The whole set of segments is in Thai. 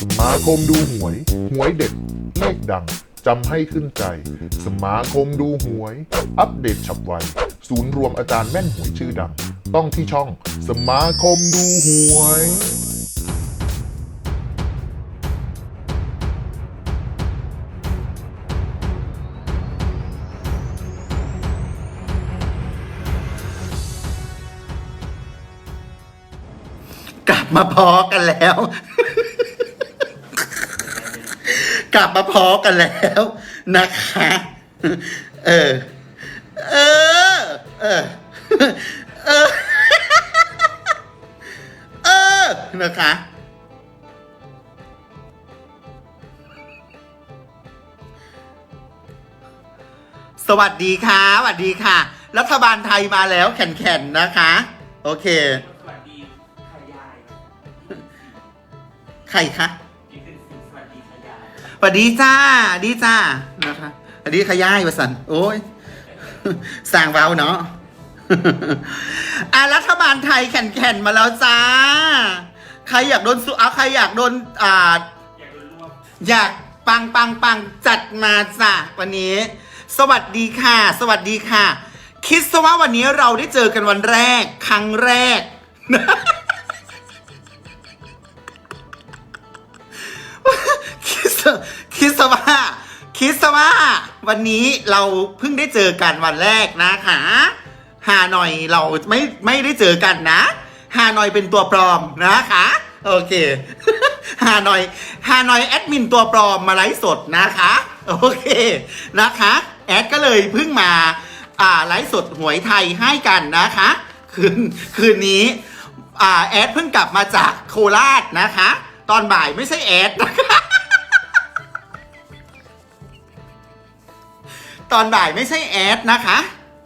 สมาคมดูหวย หวยเด็ดเลขดังจำให้ขึ้นใจ สมาคมดูหวย อัปเดตฉับไว ศูนย์รวมอาจารย์แม่นหวยชื่อดัง ต้องที่ช่อง สมาคมดูหวยกลับมาพอกันแล้ว กลับมาพอกันแล้วนะคะ เออ เออ เออ เออ เออ นะคะ สวัสดีค่ะ สวัสดีค่ะ รัฐบาลไทยมาแล้วแข่นๆ นะคะ โอเค สวัสดีขยาย ใครคะ สวัสดีจ้าดีจ้านะคะสวัสดีขย่ายวสันโอ้ยสร้างเว้าเนาะอะรัฐบาลไทยแข่นๆมาแล้วจ้า ใครอยากโดนสุเอาใครอยากโดนอ่าอยากโดนรวบอยากปังปังปังจัดมาจ้ะวันนี้ สวัสดีค่ะ สวัสดีค่ะ คิดซะว่าวันนี้เราได้เจอกันวันแรก ครั้งแรก คิดซะคิดซะว่าคิดซะว่า วันนี้เราเพิ่งได้เจอกันวันแรกนะคะฮานอยเราไม่ไม่ได้เจอกันนะฮานอยเป็นตัวปลอมนะคะโอเคฮานอยฮานอยแอดมินตัวปลอมมาไลฟ์สดนะคะโอเคนะคะแอดก็เลยเพิ่งมาอ่าไลฟ์สดหวยไทยให้กันนะคะคืนคืนนี้อ่าแอดเพิ่งกลับมาจากโคราชนะคะ ตอนบ่ายไม่ใช่แอดนะคะ ตอนบ่ายไม่ใช่แอดนะคะ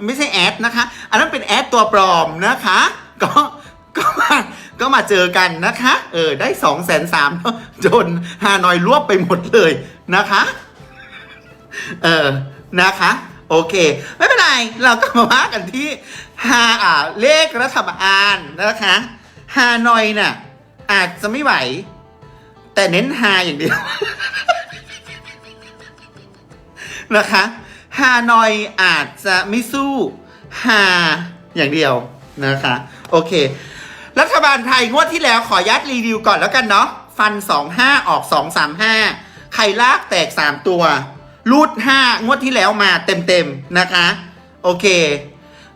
ไม่ใช่แอดนะคะ อันนั้นเป็นแอดตัวปลอมนะคะ ก็ก็มาก็มาเจอกันนะคะ เออ ได้สองแสนสามจนฮานอยรวบไปหมดเลยนะคะ เออ นะคะ โอเค ไม่เป็นไร เราก็มาว่ากันที่ฮาอ่าเลขรัฐบาลนะคะฮานอยน่ะ อาจจะไม่ไหว แต่เน้นฮาอย่างเดียวนะคะ ฮานอยอาจจะไม่สู้ฮาอย่างเดียวนะคะ โอเค รัฐบาลไทยงวดที่แล้วขอยัดรีวิวก่อนแล้วกันเนาะฟัน 25 ออก 235ใครลากแตก 3 ตัว รูด 5 งวดที่แล้วมาเต็มๆนะคะ โอเค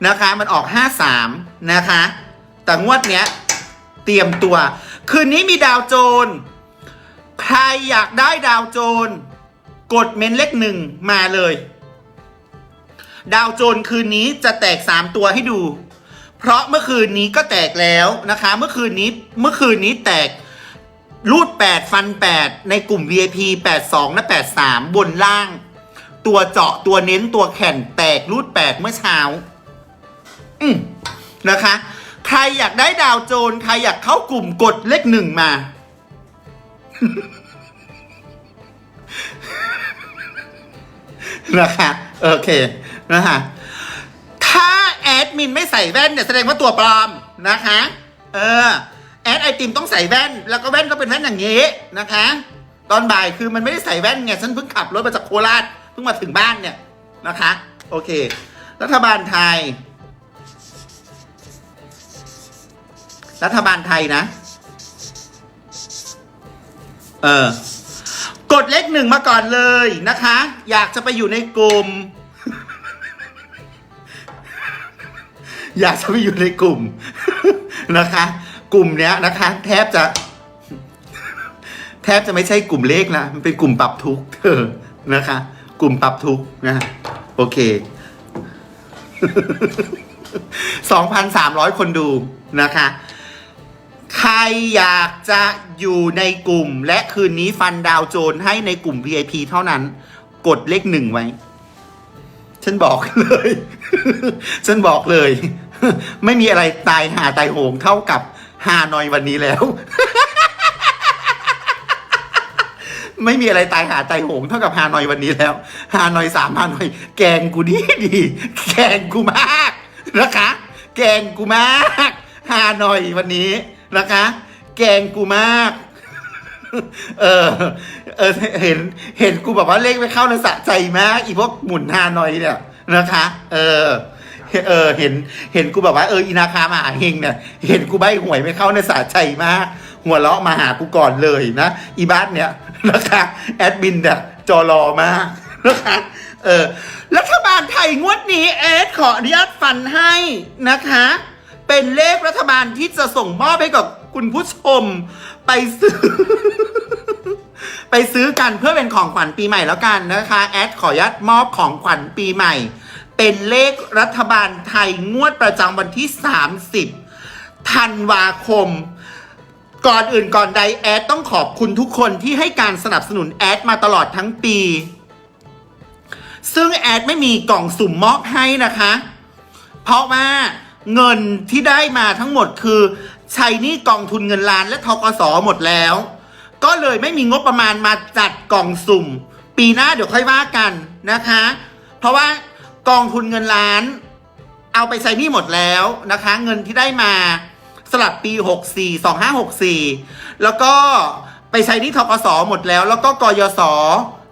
นะคะมันออก 53 นะคะ แต่งวดเนี้ยเตรียมตัว คืนนี้มีดาวโจร ใครอยากได้ดาวโจร กดเมนเลขหนึ่งมาเลย ดาวโจรคืนนี้จะแตก 3 ตัวให้ดู เพราะเมื่อคืนนี้ก็แตกแล้วนะคะ เมื่อคืนนี้เมื่อคืนนี้แตกรูด 8 ฟัน 8 ในกลุ่ม VIP 82 และ 83 บนล่าง ตัวเจาะตัวเน้นตัวแข่นแตกรูด 8 เมื่อเช้า อืมนะคะ ใครอยากได้ดาวโจรใครอยากเข้ากลุ่มกดเลขหนึ่งมา นะคะ โอเค นะคะถ้าแอดมินไม่ใส่แว่นเนี่ยแสดงว่าตัวปลอมนะคะเออแอดไอติมต้องใส่แว่น แล้วก็แว่นก็เป็นแว่นอย่างนี้นะคะ ตอนบ่ายคือมันไม่ได้ใส่แว่นไงฉันเพิ่งขับรถมาจากโคราชเพิ่งมาถึงบ้านเนี่ยนะคะ โอเค รัฐบาลไทย รัฐบาลไทยนะ เออกดเลขหนึ่งมาก่อนเลยนะคะ อยากจะไปอยู่ในกลุ่ม อยากจะไปอยู่ในกลุ่มนะคะ กลุ่มเนี้ยนะคะ แทบจะ แทบจะไม่ใช่กลุ่มเลขนะมันเป็นกลุ่มปรับทุกเธอนะคะ กลุ่มปรับทุกนะโอเค2,300คนดูนะคะ ใครอยากจะอยู่ในกลุ่ม และคืนนี้ฟันดาวโจรให้ในกลุ่ม VIP เท่านั้น กดเลขหนึ่งไว้ ฉันบอกเลย ฉันบอกเลย ไม่มีอะไรตายหาตายโหงเท่ากับฮานอยวันนี้แล้ว ไม่มีอะไรตายหาตายโหงเท่ากับฮานอยวันนี้แล้วฮานอยสามฮานอย แกงกูดีดีแกงกูมากนะคะ แกงกูมากฮานอยวันนี้นะคะ แกงกูมากเออเออเห็นเห็นกูแบบว่าเลขไม่เข้าในสะใจมากอีพวกหมุนฮานอยเนี่ยนะคะ เออ เออเห็นเห็นกูแบบว่าเอออินาคามาหาเฮงเนี่ยเห็นกูใบหวยไม่เข้าในสะใจมาก หัวเราะมาหากูก่อนเลยนะอีบ้านเนี่ยนะคะแอดมินเนี่ยจอรอมากนะคะเออรัฐบาลไทยงวดนี้เอสขออนุญาตฟันให้นะคะ เป็นเลขรัฐบาลที่จะส่งมอบให้กับคุณผู้ชมไปซื้อ ไปซื้อกันเพื่อเป็นของขวัญปีใหม่แล้วกันนะคะ แอดขออนุญาตมอบของขวัญปีใหม่ เป็นเลขรัฐบาลไทยงวดประจำวันที่ 30 ธันวาคม ก่อนอื่นก่อนใดแอดต้องขอบคุณทุกคนที่ให้การสนับสนุนแอดมาตลอดทั้งปี ซึ่งแอดไม่มีกล่องสุ่มมอบให้นะคะ เพราะว่าเงินที่ได้มาทั้งหมดคือใช้หนี่กองทุนเงินล้านและทกสหมดแล้ว ก็เลยไม่มีงบประมาณมาจัดกล่องสุ่ม ปีหน้าเดี๋ยวค่อยว่ากันนะคะ เพราะว่า กองทุนเงินล้าน เอาไปใช้หนี่หมดแล้วนะคะ เงินที่ได้มาสลับปี 64 2564 แล้วก็ไปใช้หนี่ทกสหมดแล้ว แล้วก็กยศ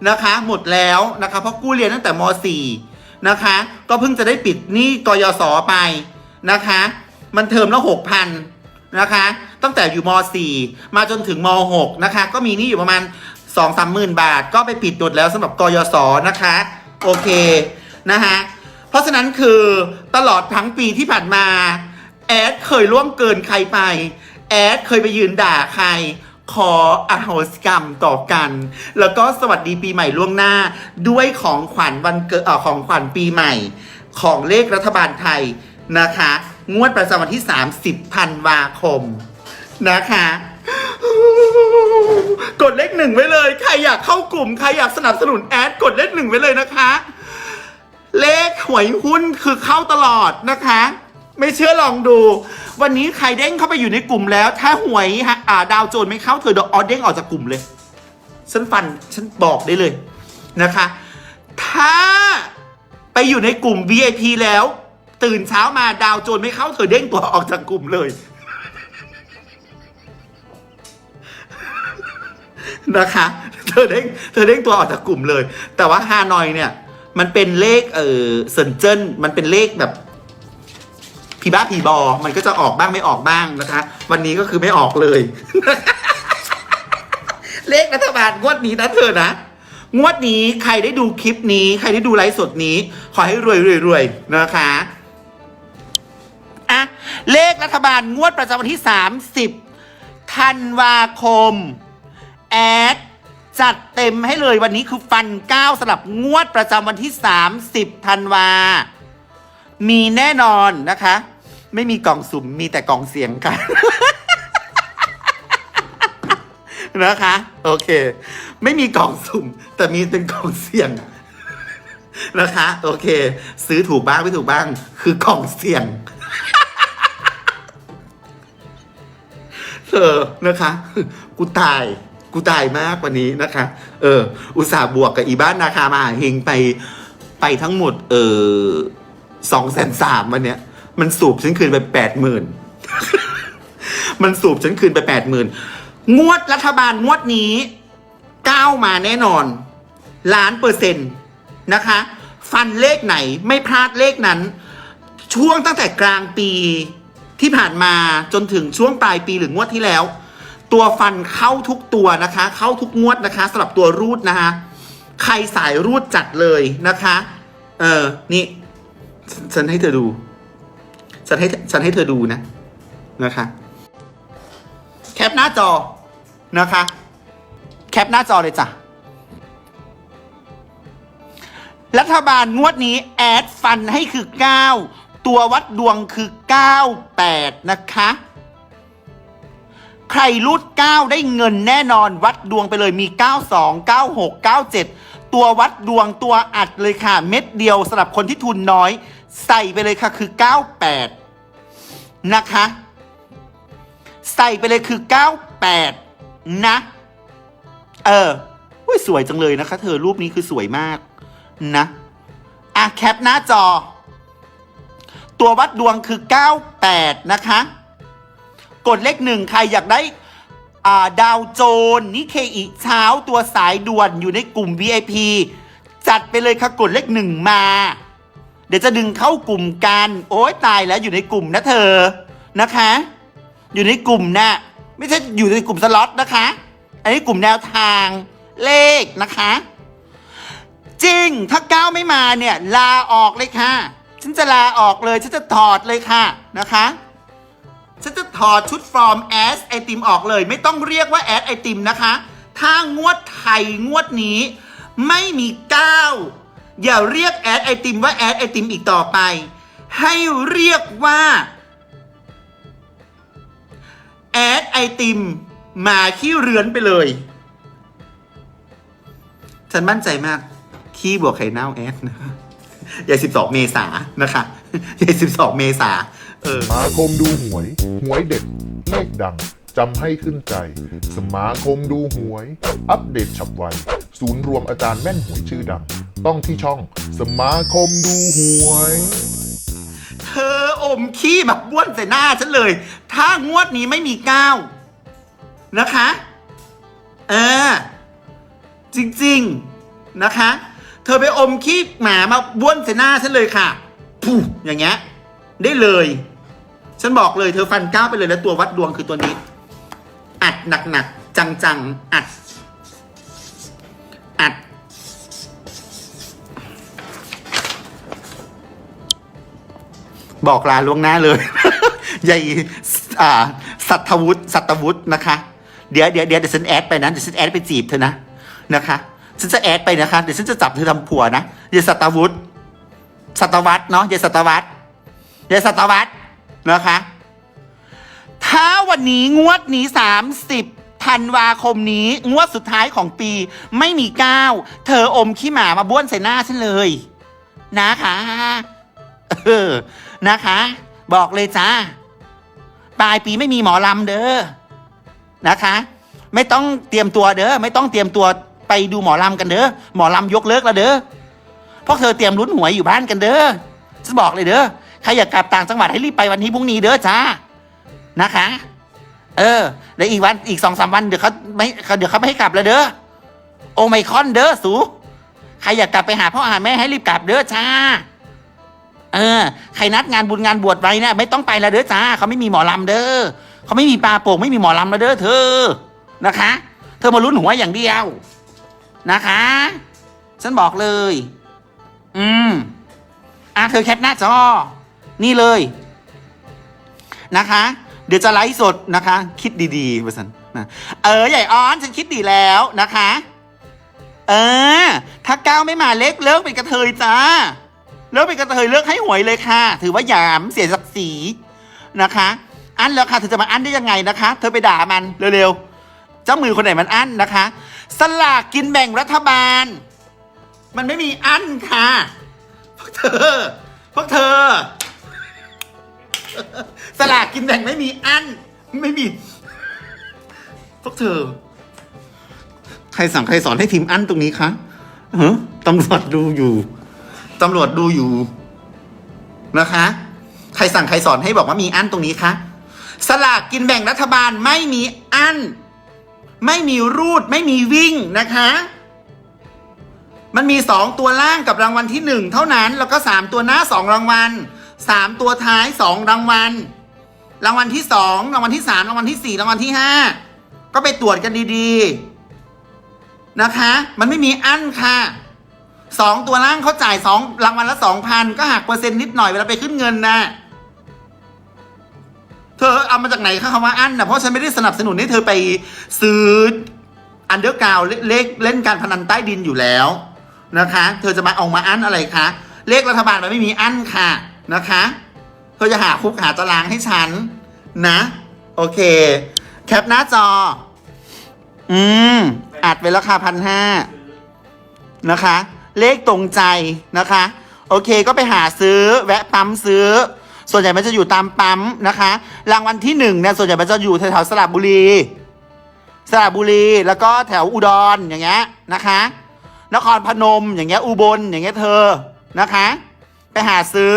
นะคะ หมดแล้วนะคะเพราะกู้เรียนตั้งแต่ม .4 นะคะ ก็เพิ่งจะได้ปิดหนี้กยศไปนะคะ มันเทอมละ6,000นะคะ ตั้งแต่อยู่ม .4 มาจนถึงม .6 นะคะ ก็มีหนี้อยู่ประมาณ2 3หมื่นบาท ก็ไปปิดหมดแล้วสำหรับกยศนะคะ โอเค นะคะเพราะฉะนั้นคือตลอดทั้งปีที่ผ่านมา แอดเคยล่วงเกินใครไป แอดเคยไปยืนด่าใคร ขออโหสิกรรมต่อกัน แล้วก็สวัสดีปีใหม่ล่วงหน้า ด้วยของขวัญวันเกิดออของขวัญปีใหม่ ของเลขรัฐบาลไทยนะคะ งวดประจำวันที่ 30ธันวาคมนะคะกดเลขหนึ่งไว้เลย ใครอยากเข้ากลุ่ม ใครอยากสนับสนุนแอด กดเลขหนึ่งไว้เลยนะคะ เลขหวยหุ้นคือเข้าตลอดนะคะ ไม่เชื่อลองดู วันนี้ใครเด้งเข้าไปอยู่ในกลุ่มแล้ว ถ้าหวยฮะอ่าดาวโจนไม่เข้าเธอเดออเด้งออกจากกลุ่มเลยฉันฟันฉันบอกได้เลยนะคะ ถ้าไปอยู่ในกลุ่ม VIP แล้ว ตื่นเช้ามาดาวโจนไม่เข้าเธอเด้งตัวออกจากกลุ่มเลยนะคะ เธอเด้งเธอเด้งตัวออกจากกลุ่มเลย แต่ว่าฮานอยเนี่ย มันเป็นเลขเออเซนเจิ้นมันเป็นเลขแบบผีบ้าผีบอ มันก็จะออกบ้างไม่ออกบ้างนะคะ วันนี้ก็คือไม่ออกเลย เลขรัฐบาลงวดนี้นะเธอนะ งวดนี้ใครได้ดูคลิปนี้ ใครได้ดูไลฟ์สดนี้ ขอให้รวยรวยรวยนะคะอะเลขรัฐบาลงวดประจำวันที่ 30ธันวาคม แอด จัดเต็มให้เลยวันนี้คือฟันเก้าสลับงวดประจำวันที่ 30ธันวา มีแน่นอนนะคะ ไม่มีกล่องสุ่มมีแต่กล่องเสียงค่ะ นะคะ โอเค ไม่มีกล่องสุ่ม แต่มีเป็นกล่องเสียงนะคะ โอเค ซื้อถูกบ้างไม่ถูกบ้าง คือกล่องเสียงเธอนะคะ กูตาย กูตายมากกว่านี้นะคะ เออ อุตส่าห์บวกกับอีบ้านนาคามาเฮงไปไปทั้งหมด เออสองแสนสามวันเนี้ย มันสูบฉันคืนไปแปดหมื่นมันสูบฉันคืนไปแปดหมื่นงวดรัฐบาลงวดนี้ก้าวมาแน่นอน ล้านเปอร์เซ็นต์นะคะ ฟันเลขไหนไม่พลาดเลขนั้น ช่วงตั้งแต่กลางปีที่ผ่านมาจนถึงช่วงปลายปีหรืองวดที่แล้ว ตัวฟันเข้าทุกตัวนะคะ เข้าทุกงวดนะคะสำหรับตัวรูดนะคะ ใครสายรูดจัดเลยนะคะ เออนี่ฉันให้เธอดูฉันให้ฉันให้เธอดูนะนะคะ แคปหน้าจอนะคะ แคปหน้าจอเลยจ้ะรัฐบาลงวดนี้แอดฟันให้คือ 9 ตัววัดดวงคือ 98 นะคะ ใครรูด 9 ได้เงินแน่นอนวัดดวงไปเลยมี 92 96 97 ตัววัดดวงตัวอัดเลยค่ะ เม็ดเดียวสำหรับคนที่ทุนน้อย ใส่ไปเลยค่ะคือ 98 นะคะ ใส่ไปเลยคือ 98 นะ เอออุ้ยสวยจังเลยนะคะ เธอรูปนี้คือสวยมากนะอะแคปหน้าจอ ตัววัดดวงคือ 98 นะคะ กดเลขหนึ่งใครอยากได้าดาวโจนนิเคอีเช้าตัวสายด่วนอยู่ในกลุ่ม VIP จัดไปเลยค่ะกดเลขหนึ่งมา เดี๋ยวจะดึงเข้ากลุ่มกัน โอ๊ยตายแล้วอยู่ในกลุ่มนะเธอนะคะ อยู่ในกลุ่มนะไม่ใช่อยู่ในกลุ่มสล็อตนะคะ อันนี้กลุ่มแนวทางเลขนะคะ จริงถ้าก้าวไม่มาเนี่ย ลาออกเลยค่ะ ฉันจะลาออกเลย ฉันจะถอดเลยค่ะนะคะ ถอดชุดฟอร์มแอสไอติมออกเลย ไม่ต้องเรียกว่าแอสไอติมนะคะ ถ้างวดไทยงวดนี้ ไม่มีก้าวอย่าเรียกแอดไอติมว่าแอดไอติมอีกต่อไป ให้เรียกว่าแอดไอติมมาขี้เรือนไปเลย ฉันมั่นใจมาก ขี้บวกไข่เน่าแอดนะยายสิบสองเมษานะคะยายสิบสองเมษา สมาคมดูหวย หวยเด็ดเลขดังจำให้ขึ้นใจ สมาคมดูหวย อัปเดตฉับไว ศูนย์รวมอาจารย์แม่นหวยชื่อดัง ต้องที่ช่อง สมาคมดูหวย เธออมขี้มาบ้วนใส่หน้าฉันเลย ถ้างวดนี้ไม่มีก้าวนะคะ เออ จริง ๆ นะคะ เธอไปอมขี้หมามาบ้วนใส่หน้าฉันเลยค่ะ ผู้อย่างเงี้ย ได้เลย ฉันบอกเลยเธอฟันก้าวไปเลยแล้วตัววัดดวงคือตัวนี้ อัดหนักๆจังๆ อัด อัด บอกลาล่วงหน้าเลย ใหญ่อาสัตวุฒิสัตวุฒินะคะเดี๋ยวเดี๋ยวเดี๋ยวเดี๋ยวฉันแอดไปนะเดี๋ยวฉันแอดไปจีบเธอนะนะคะฉันจะแอดไปนะคะ เดี๋ยวฉันจะจับเธอทำผัวนะยายสัตวุฒิสัตวัตเนาะยายสัตวัตยายสัตวัต นะคะ ถ้าวันนี้งวดนี้ 30ธันวาคมนี้ งวดสุดท้ายของปี ไม่มีก้าวเธออมขี้หมามาบ้วนใส่หน้าฉันเลย นะคะเออนะคะ บอกเลยจ้าปลายปีไม่มีหมอลำเด้อนะคะ ไม่ต้องเตรียมตัวเด้อไม่ต้องเตรียมตัวไปดูหมอลำกันเด้อหมอลำยกเลิกแล้วเด้อพวกเธอเตรียมลุ้นหวยอยู่บ้านกันเด้อฉันบอกเลยเด้อ ครอยากกลับต่างจังหวัดให้รีบไปวันนี้พรุ่งนี้เด้อจ้านะคะ เออแล้วอีกวันอีกสองสามวันเดี๋ยวเขาไม่เดี๋ยวเขาไม่ให้กลับแล้วเด้อโอไมคอนเด้อสูใครอยากกลับไปหาพ่อหาแม่ให้รีบกลับเด้อจ้าเออใครนัดงานบุญงานบวชไว้นะไม่ต้องไปแล้วเด้อจ้าเขาไม่มีหมอลำเด้อเขาไม่มีปลาโป่งไม่มีหมอลำแล้วเด้อเธอนะคะ เธอมาลุ้นหัวอย่างเดียวนะคะ ฉันบอกเลย อืมอะเธอแคปหน้าจอ นี่เลยนะคะ เดี๋ยวจะไลฟ์สดนะคะ คิดดีๆว่าสันนะเออใหญ่อ้อนฉันคิดดีแล้วนะคะ เออ ถ้าก้าวไม่มาเล็กเลิกเป็นกระเทยจ้าเลิกเป็นกระเทยเลิกให้หวยเลยค่ะ ถือว่าหยามเสียศักดิ์ศรีนะคะ อันแล้วค่ะเธอจะมาอันได้ยังไงนะคะ เธอไปด่ามันเร็วๆเจ้ามือคนไหนมันอันนะคะ สลากกินแบ่งรัฐบาล มันไม่มีอันค่ะพวกเธอพวกเธอ สลากกินแบ่งไม่มีอัน ไม่มี พวกเธอ ใครสั่งใครสอนให้พิมพ์อันตรงนี้คะเฮ้ตำรวจดูอยู่ ตำรวจดูอยู่ นะคะ ใครสั่งใครสอนให้บอกว่ามีอันตรงนี้คะสลากกินแบ่งรัฐบาลไม่มีอัน ไม่มีรูด ไม่มีวิ่งนะคะ มันมีสองตัวล่างกับรางวัลที่หนึ่งเท่านั้น แล้วก็สามตัวหน้าสองรางวัล สามตัวท้ายสองรางวัล รางวัลที่สองรางวัลที่สามรางวัลที่สี่รางวัลที่ห้าก็ไปตรวจกันดีๆนะคะ มันไม่มีอั้นค่ะสองตัวล่างเขาจ่ายสองรางวัลละสองพันก็หักเปอร์เซ็นต์นิดหน่อยเวลาไปขึ้นเงินนะเธอเอามาจากไหนคะคำว่าอั้นนะเพราะฉันไม่ได้สนับสนุนให้เธอไปซื้ออันเดอร์กราวเลขเล่นการพนันใต้ดินอยู่แล้วนะคะ เธอจะมาเอามาอั้นอะไรคะ เลขรัฐบาลมันไม่มีอั้นค่ะ นะคะ เธอจะหาคุกหาตารางให้ฉัน นะ โอเค แคปหน้าจอ อืมอัดไปแล้วค่ะพันห้านะคะ เลขตรงใจนะคะ โอเคก็ไปหาซื้อแวะปั๊มซื้อ ส่วนใหญ่มันจะอยู่ตามปั๊มนะคะ รางวัลที่หนึ่งเนี่ยส่วนใหญ่มันจะอยู่แถวๆสระบุรี สระบุรีแล้วก็แถวอุดรอย่างเงี้ยนะคะ นครพนมอย่างเงี้ยอุบลอย่างเงี้ยเธอนะคะ ไปหาซื้อ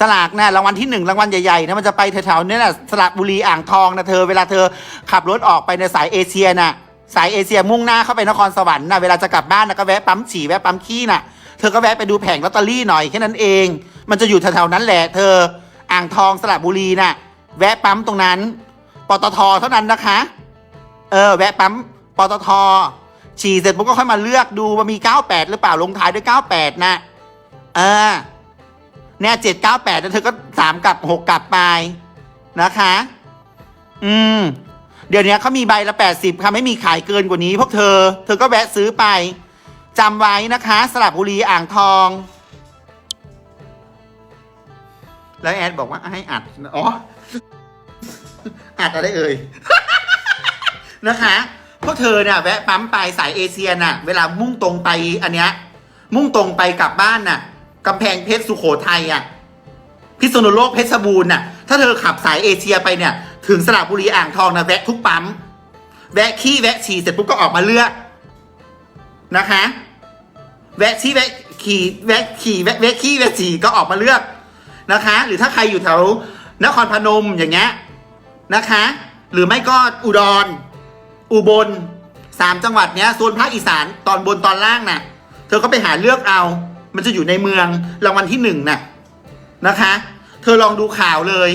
สลากนะรางวัลที่หนึ่งรางวัลใหญ่ๆนะมันจะไปแถวๆนี้แหละสระบุรีอ่างทองนะเธอเวลาเธอขับรถออกไปในสายเอเชียน่ะสายเอเชียมุ่งหน้าเข้าไปนครสวรรค์นะเวลาจะกลับบ้านนะก็แวะปั๊มฉี่แวะปั๊มขี้น่ะเธอก็แวะไปดูแผงลอตเตอรี่หน่อยแค่นั้นเอง มันจะอยู่แถวๆนั้นแหละ เธออ่างทองสระบุรีน่ะแวะปั๊มตรงนั้นปตทเท่านั้นนะคะ เออ แวะปั๊มปตทฉี่เสร็จปุ๊บก็ค่อยมาเลือกดูว่ามี 98 หรือเปล่าลงท้ายด้วย 98 นะเออ เนี่ย798แล้วเธอก็สามกลับหกกลับไปนะคะ อืม เดี๋ยวนี้เขามีใบละ80ค่ะไม่มีขายเกินกว่านี้ พวกเธอ เธอก็แวะซื้อไปจำไว้นะคะ สระบุรีอ่างทอง แล้วแอดบอกว่าให้อัด อ๋อ อัดอะไรเอ่ย นะคะพวกเธอเนี่ยแวะปั๊มไปสายเอเชียน่ะ เวลามุ่งตรงไปอันเนี้ยมุ่งตรงไปกลับบ้านน่ะ กำแพงเพชรสุโขทัยอะพิษณุโลกเพชรบูรณ์น่ะถ้าเธอขับสายเอเชียไปเนี่ย ถึงสระบุรีอ่างทองนะแวะทุกปั๊มแวะขี้แวะฉี่เสร็จปุ๊บก็ออกมาเลือกนะคะ แวะขี้แวะขี่แวะขี่แวะแวะขี้แวะฉี่ก็ออกมาเลือกนะคะ หรือถ้าใครอยู่แถวนครพนมอย่างเงี้ยนะคะ หรือไม่ก็อุดร อุบลสามจังหวัดเนี้ยโซนภาคอีสานตอนบนตอนล่างน่ะ เธอก็ไปหาเลือกเอา มันจะอยู่ในเมืองรางวัลที่หนึ่งน่ะนะคะ เธอลองดูข่าวเลย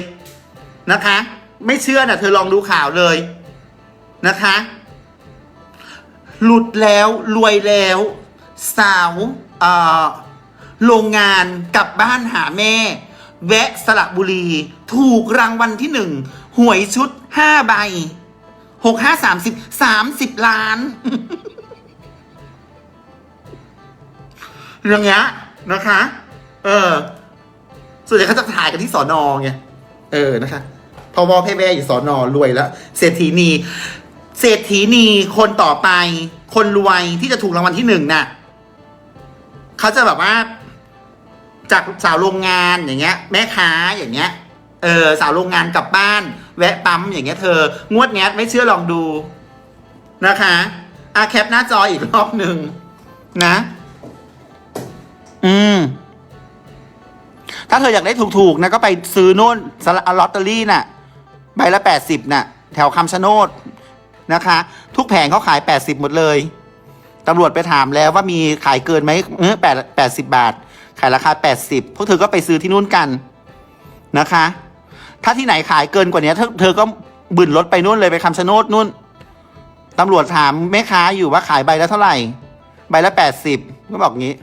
นะคะ ไม่เชื่อน่ะ เธอลองดูข่าวเลยนะคะ หลุดแล้วรวยแล้ว สาวโรงงานกลับบ้านหาแม่ แวะสระบุรี ถูกรางวัลที่หนึ่งหวยชุดห้าใบหกห้าสามสิบสามสิบล้าน เรื่องเนี้ยนะคะ เออ ส่วนใหญ่เขาจะถ่ายกันที่สอนอไง เออนะคะพอวอเพแวอยู่สอนอรวยแล้ว เศรษฐีนี เศรษฐีนีคนต่อไป คนรวยที่จะถูกรางวัลที่หนึ่งน่ะเขาจะแบบว่า จากสาวโรงงานอย่างเงี้ย แม่ค้าอย่างเงี้ย เออ สาวโรงงานกลับบ้าน แวะปั๊มอย่างเงี้ยเธองวดเนี้ยไม่เชื่อลองดูนะคะอาแคปหน้าจออีกรอบหนึ่งนะ อืม ถ้าเธออยากได้ถูกๆนะก็ไปซื้อนู่นสละลอตเตอรี่น่ะ ใบละแปดสิบน่ะ แถวคำชะโนดนะคะ ทุกแผงเขาขายแปดสิบหมดเลยตำรวจไปถามแล้วว่ามีขายเกินไหมเออแปดแปดสิบาท ขายราคาแปดสิบพวกเธอก็ไปซื้อที่นู่นกันนะคะ ถ้าที่ไหนขายเกินกว่านี้เธอเธอก็บึ่นรถไปนู่นเลยไปคำชะโนดนู่นตำรวจถามแม่ค้าอยู่ว่าขายใบละเท่าไหร่ ใบละแปดสิบก็บอกงี้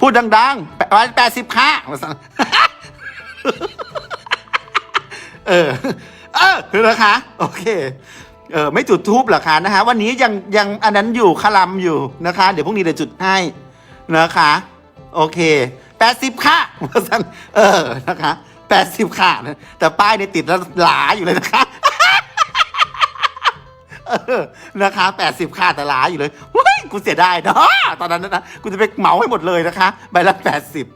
พูดดังๆแปดแปดสิบค่ะเออ เออนะคะ โอเค เออไม่จุดทูบหรอคะนะคะ วันนี้ยังยังอันนั้นอยู่คลำอยู่นะคะ เดี๋ยวพรุ่งนี้เดี๋ยวจุดให้นะคะ โอเคแปดสิบค่ะเออนะคะแปดสิบค่ะ แต่ป้ายในยติดแล้วหลาอยู่เลยนะคะ นะคะแปดสิบค่าแต่หลาอยู่เลยเฮ้ยกูเสียดายเนาะตอนนั้นนะกูจะไปเหมาให้หมดเลยนะคะ ใบละแปดสิบ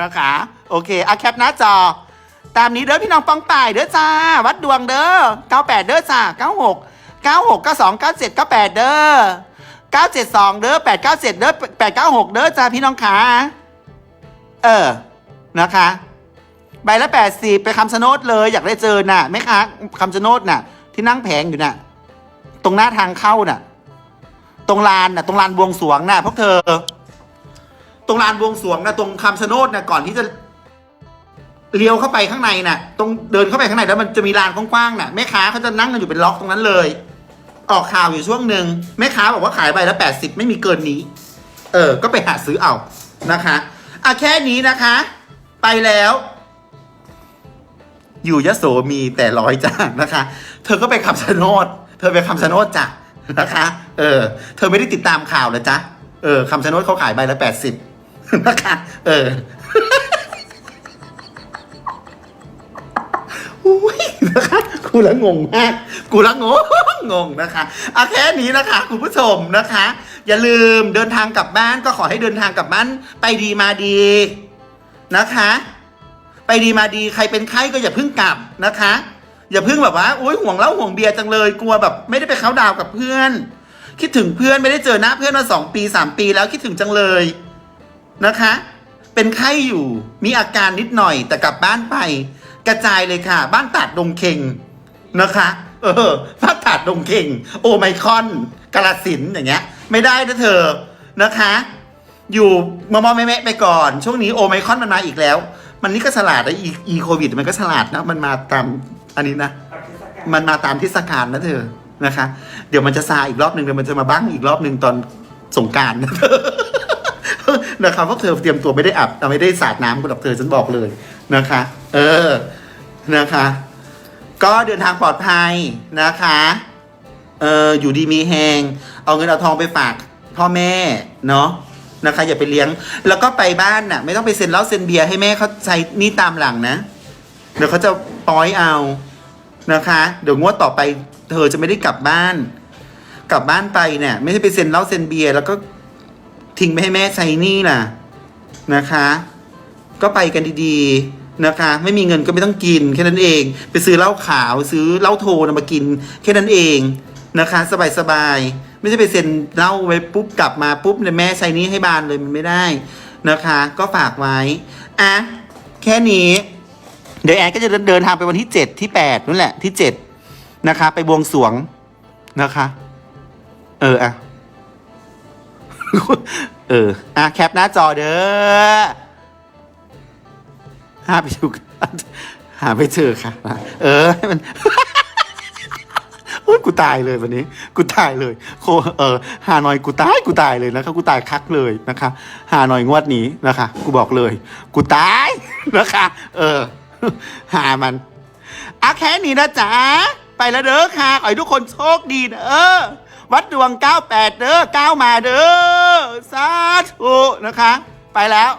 นะคะ โอเคอาแคปหน้าจอ ตามนี้เด้อพี่น้องปองป่ายเด้อจ้า วัดดวงเด้อ98 เด้อจ้า 96 96 92 97 98 เด้อ972 เด้อ897 เด้อ896 เด้อจ้าพี่น้องขาเออ นะคะ ใบละ 80 ไปคำชะโนดเลย อยากได้เจอน่ะแม่ค้าคำชะโนดน่ะ ที่นั่งแผงอยู่น่ะ ตรงหน้าทางเข้าน่ะ ตรงลานน่ะ ตรงลานบวงสรวงน่ะพวกเธอ ตรงลานบวงสรวงน่ะ ตรงคำชะโนดนะก่อนที่จะเลี้ยวเข้าไปข้างในน่ะ ตรงเดินเข้าไปข้างในแล้วมันจะมีลานกว้างๆน่ะแม่ค้าเขาจะนั่งกันอยู่เป็นล็อกตรงนั้นเลย ออกข่าวอยู่ช่วงหนึ่งแม่ค้าบอกว่าขายใบละแปดสิบไม่มีเกินนี้ เออ ก็ไปหาซื้อเอานะคะอะแค่นี้นะคะ ไปแล้ว อยู่ยโสมีแต่ร้อยจ้านะคะ เธอก็ไปคำชะโนด เธอไปคำชะโนดจ้ะนะคะ เออ เธอไม่ได้ติดตามข่าวเหรอจ๊ะเออคำชะโนดเขาขายใบละแปดสิบนะคะ เอออุ้ยนะคะกูละงงมากกูละงงงงนะคะเอาแค่นี้นะคะคุณผู้ชมนะคะ อย่าลืมเดินทางกลับบ้านก็ขอให้เดินทางกลับบ้านไปดีมาดีนะคะ ไปดีมาดีใครเป็นไข้ก็อย่าเพิ่งกลับนะคะ อย่าเพิ่งแบบว่าอุ้ยห่วงเหล้าห่วงเบียร์จังเลยกลัวแบบ ไม่ได้ไปเขาดาวกับเพื่อน คิดถึงเพื่อนไม่ได้เจอหน้าเพื่อนมาสองปีสามปีแล้วคิดถึงจังเลยนะคะ เป็นไข้อยู่มีอาการนิดหน่อยแต่กลับบ้านไป กระจายเลยค่ะ บ้านตาดดงเค็งนะคะ เออบ้านตาดดงเค็งโอไมคอนกาลสินอย่างเงี้ย ไม่ได้นะเธอนะคะ อยู่มอมอแม่ไปก่อน ช่วงนี้โอไมคอนมันมาอีกแล้ว มันนี่ก็ฉลาดนะอีอีโควิด มันก็ฉลาดนะมันมาตามอันนี้นะมันมาตามเทศกาลนะเธอนะคะ เดี๋ยวมันจะซาอีกรอบหนึ่งเดี๋ยวมันจะมาบ้างอีกรอบหนึ่งตอนสงการนะเธอนะครับเพราะเธอเตรียมตัวไม่ได้อาบไม่ได้สาดน้ำกับเธอฉันบอกเลยนะคะ เออนะคะ ก็เดินทางปลอดภัยนะคะเอออยู่ดีมีแหงเอาเงินเอาทองไปฝากพ่อแม่เนาะ นะคะ อย่าไปเลี้ยง แล้วก็ไปบ้านน่ะ ไม่ต้องไปเซ็นเหล้าเซ็นเบียร์ให้แม่เขาใช้นี่ตามหลังนะ เดี๋ยวเขาจะป้อยเอานะคะ เดี๋ยวงวดต่อไป เธอจะไม่ได้กลับบ้าน กลับบ้านไปเนี่ยไม่ใช่ไปเซ็นเหล้าเซ็นเบียร์แล้วก็ทิ้งไปให้แม่ใช้นี่ล่ะนะคะ ก็ไปกันดีๆนะคะ ไม่มีเงินก็ไม่ต้องกินแค่นั้นเอง ไปซื้อเหล้าขาวซื้อเหล้าโทนมากิน แค่นั้นเองนะคะ สบายๆ ไม่ใช่ไปเซ็นเล้าไว้ปุ๊บกลับมาปุ๊บเนี่ยแม่ใช้นี้ให้บานเลยมันไม่ได้นะคะ ก็ฝากไว้อะแค่นี้ เดี๋ยวแอนก็จะเดินทางไปวันที่เจ็ดที่แปดนั่นแหละที่เจ็ดนะคะ ไปบวงสรวงนะคะ เอออะเอออะแคปหน้าจอเด้อหาไปดูหาไม่เจอค่ะ เออให้มัน โอ้ยกูตายเลยวันนี้ กูตายเลยโคเออหาหน่อยกูตายกูตายเลยนะคะกูตายคักเลยนะคะหาหน่อยงวดนี้นะคะ กูบอกเลย กูตายนะคะ เออ หามันอะแค่นี้นะจ๊ะไปแล้วเด้อค่ะขอให้ทุกคนโชคดีเด้อวัดดวง 98 เด้อ9มาเด้อสาธุนะคะ ไปแล้ว